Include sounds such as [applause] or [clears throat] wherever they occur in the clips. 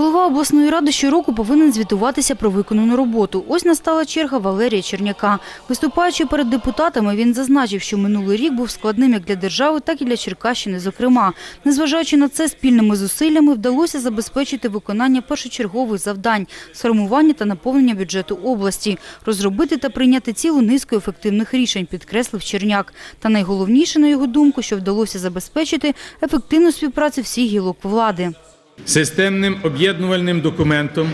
Голова обласної ради щороку повинен звітуватися про виконану роботу. Ось настала черга Валерія Черняка. Виступаючи перед депутатами, він зазначив, що минулий рік був складним як для держави, так і для Черкащини, зокрема. Незважаючи на це, спільними зусиллями вдалося забезпечити виконання першочергових завдань – сформування та наповнення бюджету області, розробити та прийняти цілу низку ефективних рішень, підкреслив Черняк. Та найголовніше, на його думку, що вдалося забезпечити ефективну співпрацю всіх гілок влади. Системним об'єднувальним документом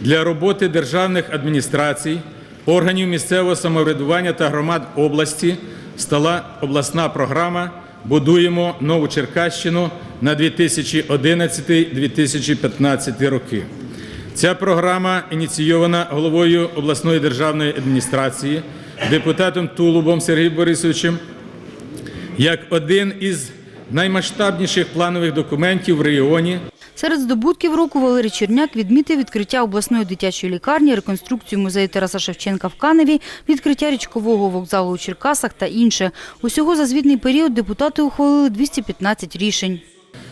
для роботи державних адміністрацій, органів місцевого самоврядування та громад області стала обласна програма Будуємо нову Черкащину на 2011-2015 роки. Ця програма ініційована головою обласної державної адміністрації, депутатом Тулубом Сергієм Борисовичем, як один із наймасштабніших планових документів в регіоні Серед здобутків року Валерій Черняк відмітив відкриття обласної дитячої лікарні, реконструкцію музею Тараса Шевченка в Каневі, відкриття річкового вокзалу у Черкасах та інше. Усього за звітний період депутати ухвалили 215 рішень.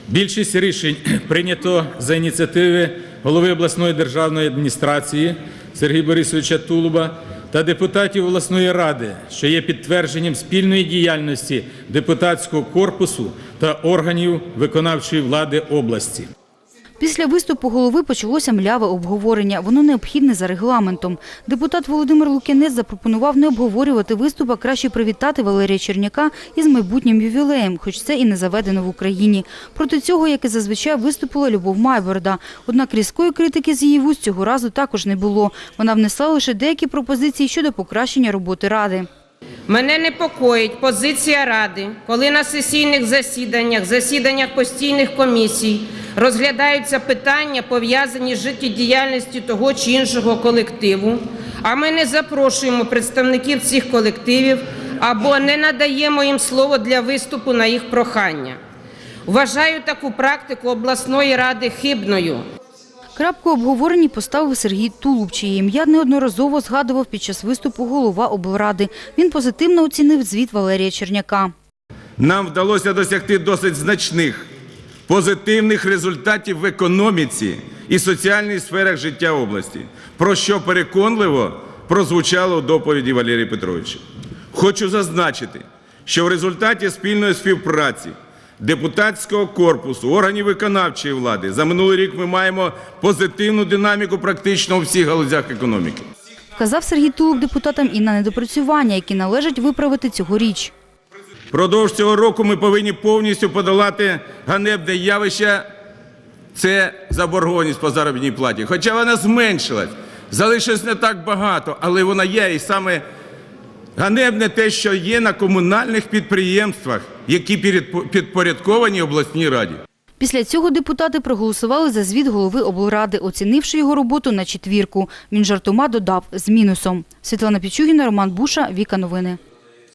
Більшість рішень [clears throat] прийнято за ініціативи голови обласної державної адміністрації Сергія Борисовича Тулуба та депутатів обласної ради, що є підтвердженням спільної діяльності депутатського корпусу та органів виконавчої влади області. Після виступу голови почалося мляве обговорення. Воно необхідне за регламентом. Депутат Володимир Лук'янець запропонував не обговорювати виступ, а краще привітати Валерія Черняка із майбутнім ювілеєм, хоч це і не заведено в Україні. Проти цього, як і зазвичай, виступила Любов Майборда. Однак різкої критики з її вуст цього разу також не було. Вона внесла лише деякі пропозиції щодо покращення роботи Ради. Мене непокоїть позиція Ради, коли на сесійних засіданнях, засіданнях постійних комісій розглядаються питання, пов'язані з життєдіяльністю того чи іншого колективу, а ми не запрошуємо представників цих колективів або не надаємо їм слово для виступу на їх прохання. Вважаю таку практику обласної ради хибною. Крапку обговоренні поставив Сергій Тулуб, чиє ім'я неодноразово згадував під час виступу голова облради. Він позитивно оцінив звіт Валерія Черняка. Нам вдалося досягти досить значних позитивних результатів в економіці і соціальній сферах життя області, про що переконливо прозвучало у доповіді Валерія Петровича. Хочу зазначити, що в результаті спільної співпраці депутатського корпусу, органів виконавчої влади за минулий рік ми маємо позитивну динаміку практично у всіх галузях економіки. Вказав Сергій Тулуб депутатам і на недопрацювання, які належить виправити цьогоріч. Продовж цього року ми повинні повністю подолати ганебне явище. Це заборгованість по заробітній платі. Хоча вона зменшилась, залишилось не так багато, але вона є. І саме ганебне те, що є на комунальних підприємствах, які підпорядковані обласній раді. Після цього депутати проголосували за звіт голови облради, оцінивши його роботу на четвірку. Він жартома додав з мінусом. Світлана Пічугіна, Роман Буша, Віка Новини.